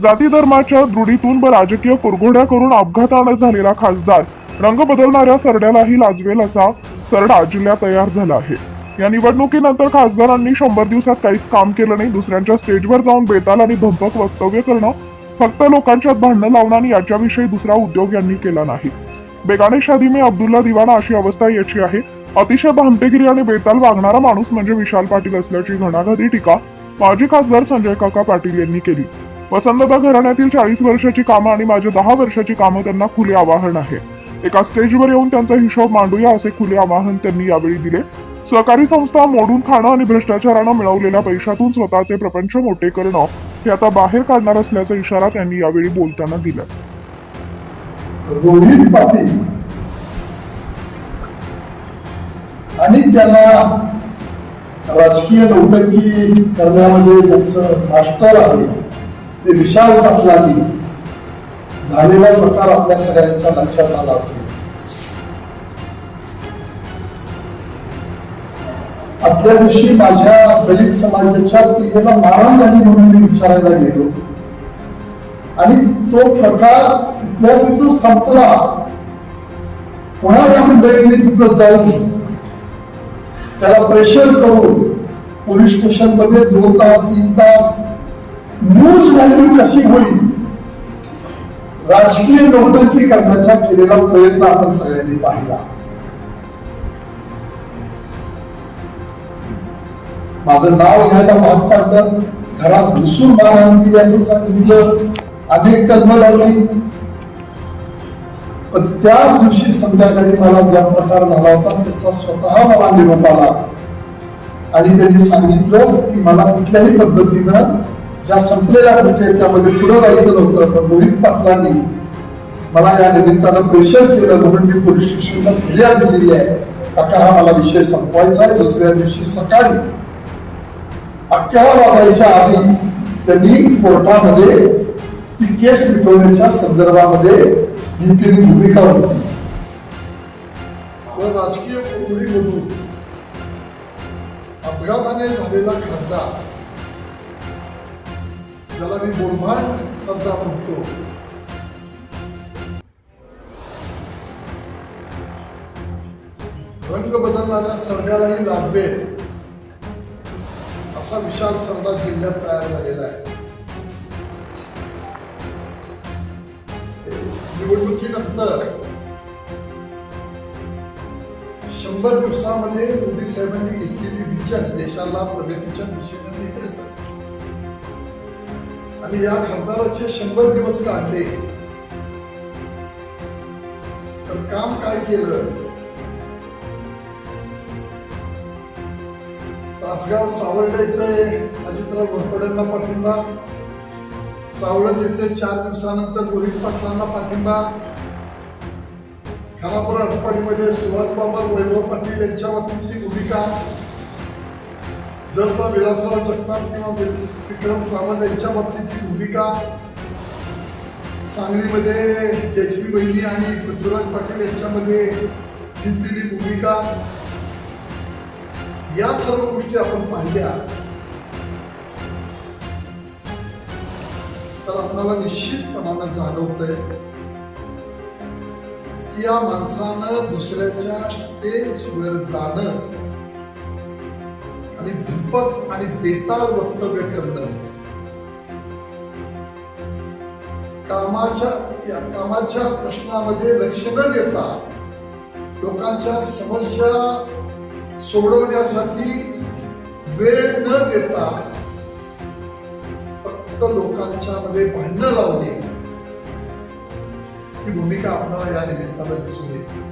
जाती धर्माच्या दृढीतून व राजकीय कुरघोड्या करून अपघाताने झालेला खासदार. रंग बदलणाऱ्या सरड्यालाही लाजवेल असा सरडा जिल्ह्यात तयार झाला आहे. या निवडणुकीनंतर खासदारांनी शंभर दिवसात काहीच काम केलं नाही. दुसऱ्यांच्या स्टेजवर जाऊन बेताल आणि धमपक वक्तव्य करणं फक्त लोकांच्यात भांडणं लावणं आणि याच्याविषयी दुसरा उद्योग यांनी केला नाही. बेगाने शादी मी अब्दुल्ला दिवाना अशी अवस्था याची आहे. अतिशय भामटेगिरी आणि बेताल वागणारा माणूस म्हणजे विशाल पाटील असल्याची घणाघाती टीका माजी खासदार संजय काका पाटील यांनी केली. वसंतदा घराण्यातील चाळीस वर्षाची कामं आणि माझे दहा वर्षाची कामं त्यांना खुले आवाहन आहे. एका स्टेजवर येऊन त्यांचा हिशोब मांडूया असे खुले आवाहन त्यांनी यावेळी दिले. सहकारी संस्था मोडून खाणं आणि भ्रष्टाचारानं मिळवलेल्या पैशातून स्वतःचे प्रपंच मोठे करणं हे आता बाहेर काढणार असल्याचा इशारा त्यांनी यावेळी बोलताना दिला. रोहित पाटील आणि त्यांना राजकीय नौटंकी करण्यामध्ये त्यांचं मास्टर आहे. ते विशाल पाटलांनी झालेला प्रकार आपल्या सगळ्यांच्या लक्षात आला असेल. आदल्या दिवशी माझ्या दलित समाजाच्या क्रियेला मारण झाली म्हणून मी विचारायला गेलो. आणि तो प्रकार तिथल्या तिथं संपला. कोणाच्या मंडळीने तिथं जाऊन त्याला प्रेशर करून पोलीस स्टेशनमध्ये दोन तास तीन तास न्यूज व्हॅल्यू कशी होईल? राजकीय नौटंकी करण्याचा केलेला प्रयत्न आपण सगळ्यांनी पाहिला. माझं नाव घ्यायला भाग पाडलं. घरात घुसून मारहाण केली असं सांगितलं अनेक कलम लावली. पण त्या दिवशी संध्याकाळी मला ज्या प्रकार झाला होता त्याचा स्वतः मला निरोप आला. आणि त्यांनी सांगितलं की मला कुठल्याही पद्धतीनं ज्या संपलेल्या गोष्टी आहेत त्यामध्ये पुढे जायचं नव्हतं पण रोहित पाटलांनी मला या निमित्तानं प्रेशर केलं म्हणून मी पोलीस स्टेशनला फिर्याद दिलेली आहे. काका हा मला विषय संपवायचा आहे. दुसऱ्या दिवशी सकाळी अकरा वाजायच्या आधी त्यांनी कोर्टामध्ये ती केस मिटवण्याच्या संदर्भामध्ये घेतलेली भूमिका होती. राजकीय कोंडीमधून अपघाताने झालेला खासदार ज्याला मी बोलमाण कब्जा म्हणतो. रंग बदलणाऱ्या सरड्यालाही लाजवे. असा विशाल सरडा जिल्ह्यात तयार झालेला आहे. निवडणुकीनंतर शंभर दिवसामध्ये मोदी साहेबांनी घेतलेली विजन देशाला प्रगतीच्या दिशेने नेण्याचं आणि या खासदाराचे शंभर दिवस काढले. तर काम काय केलं? तासगाव सावर्डे इथे अजितराव घोरपड्यांना पाठिंबा. सावळज येथे चार दिवसानंतर रोहित पाटलांना पाठिंबा. खानापूर आटपाडीमध्ये सुभाष बाबा वैभव पाटील यांच्या वतीची भूमिका. जर तो विलासराव जगताप किंवा विक्रम सावंत यांच्या बाबतीतली भूमिका सांगलीमध्ये जयश्री बहिणी आणि पृथ्वीराज पाटील यांच्यामध्ये घेतलेली भूमिका या सर्व गोष्टी आपण पाहिल्या. तर आपल्याला निश्चितपणानं जाणवतंय की या माणसानं दुसऱ्याच्या स्टेजवर जाणं आणि भिंपक आणि बेताल वक्तव्य करणं. कामाच्या या कामाच्या प्रश्नामध्ये लक्ष न देता लोकांच्या समस्या सोडवण्यासाठी वेळ न देता फक्त लोकांच्या मध्ये भांडणं लावणे ही भूमिका आपल्याला या निमित्तानं दिसून येते.